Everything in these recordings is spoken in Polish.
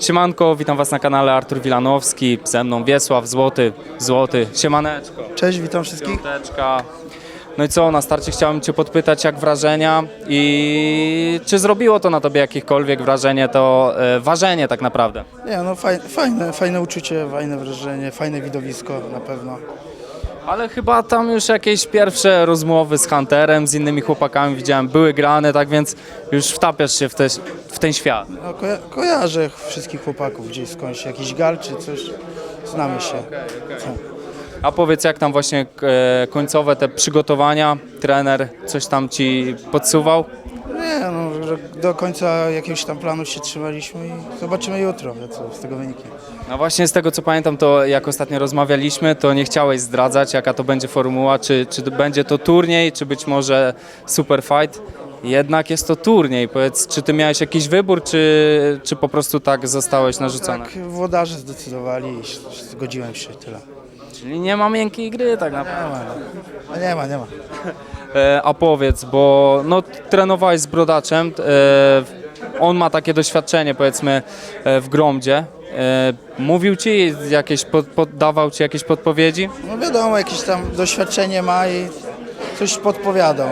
Siemanko, witam Was na kanale Artur Wilanowski, ze mną Wiesław Złoty, Złoty, siemaneczko, Cześć, witam wszystkich. piąteczka. No i co, na starcie chciałem Cię podpytać, jak wrażenia i czy zrobiło to na Tobie jakiekolwiek wrażenie, to e, ważenie tak naprawdę? Nie, no faj, fajne, fajne uczucie, fajne wrażenie, fajne widowisko na pewno. Ale chyba tam już jakieś pierwsze rozmowy z Hunterem, z innymi chłopakami widziałem, były grane, tak więc już wtapiasz się w, te, w ten świat. No, koja kojarzę wszystkich chłopaków gdzieś skądś, jakiś gal czy coś, znamy się. A powiedz, jak tam właśnie e, końcowe te przygotowania, trener coś tam Ci podsuwał? Nie, no, że do końca jakiegoś tam planu się trzymaliśmy i zobaczymy jutro, co z tego wyniknie. No właśnie z tego co pamiętam, to jak ostatnio rozmawialiśmy, to nie chciałeś zdradzać, jaka to będzie formuła, czy, czy będzie to turniej, czy być może super fight. Jednak jest to turniej. Powiedz, czy ty miałeś jakiś wybór, czy, czy po prostu tak zostałeś narzucony? Tak, włodarze zdecydowali i zgodziłem się, tyle. Czyli nie ma miękkiej gry tak naprawdę. Nie ma, no. nie ma, nie ma. E, a powiedz, bo no, trenowałeś z Brodaczem, e, on ma takie doświadczenie powiedzmy e, w Gromdzie. E, mówił ci jakieś, pod, poddawał ci jakieś podpowiedzi? No wiadomo, jakieś tam doświadczenie ma i coś podpowiadał.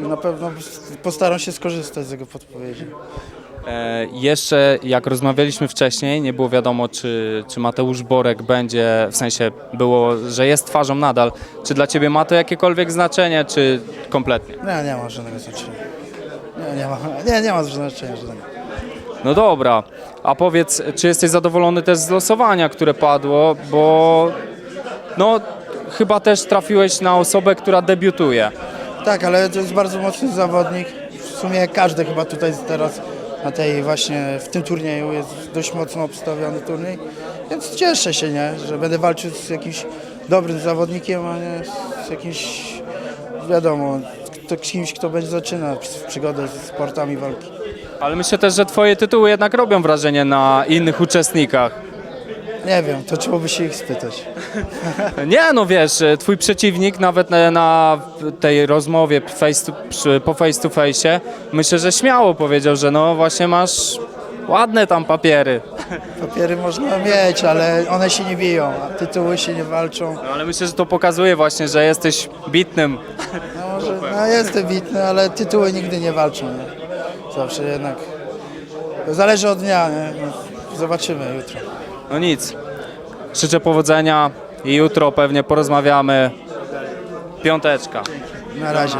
No. Na pewno postaram się skorzystać z jego podpowiedzi. E, jeszcze jak rozmawialiśmy wcześniej, nie było wiadomo, czy, czy Mateusz Borek będzie, w sensie było, że jest twarzą nadal. Czy dla ciebie ma to jakiekolwiek znaczenie, czy kompletnie? Nie, nie ma żadnego znaczenia. Nie, nie ma, nie, nie ma znaczenia żadnego. No dobra, a powiedz, czy jesteś zadowolony też z losowania, które padło, bo no chyba też trafiłeś na osobę, która debiutuje. Tak, ale to jest bardzo mocny zawodnik. W sumie każdy chyba tutaj teraz na tej właśnie, w tym turnieju jest dość mocno obstawiony turniej. Więc cieszę się, nie, że będę walczył z jakimś dobrym zawodnikiem, a nie z jakimś, wiadomo, kto, kimś, kto będzie zaczyna przygodę z sportami walki. Ale myślę też, że twoje tytuły jednak robią wrażenie na innych uczestnikach. Nie wiem, to trzeba by się ich spytać. Nie, no wiesz, e, twój przeciwnik nawet na, na tej rozmowie face to, przy, po face to face, myślę, że śmiało powiedział, że no właśnie masz ładne tam papiery. Papiery można mieć, ale one się nie biją, a tytuły się nie walczą. No, ale myślę, że to pokazuje właśnie, że jesteś bitnym. No może, no jestem witny, ale tytuły nigdy nie walczą. Nie? Zawsze jednak, zależy od dnia, nie? No, Zobaczymy jutro. No nic. Życzę powodzenia i jutro pewnie porozmawiamy. Piąteczka. Na razie.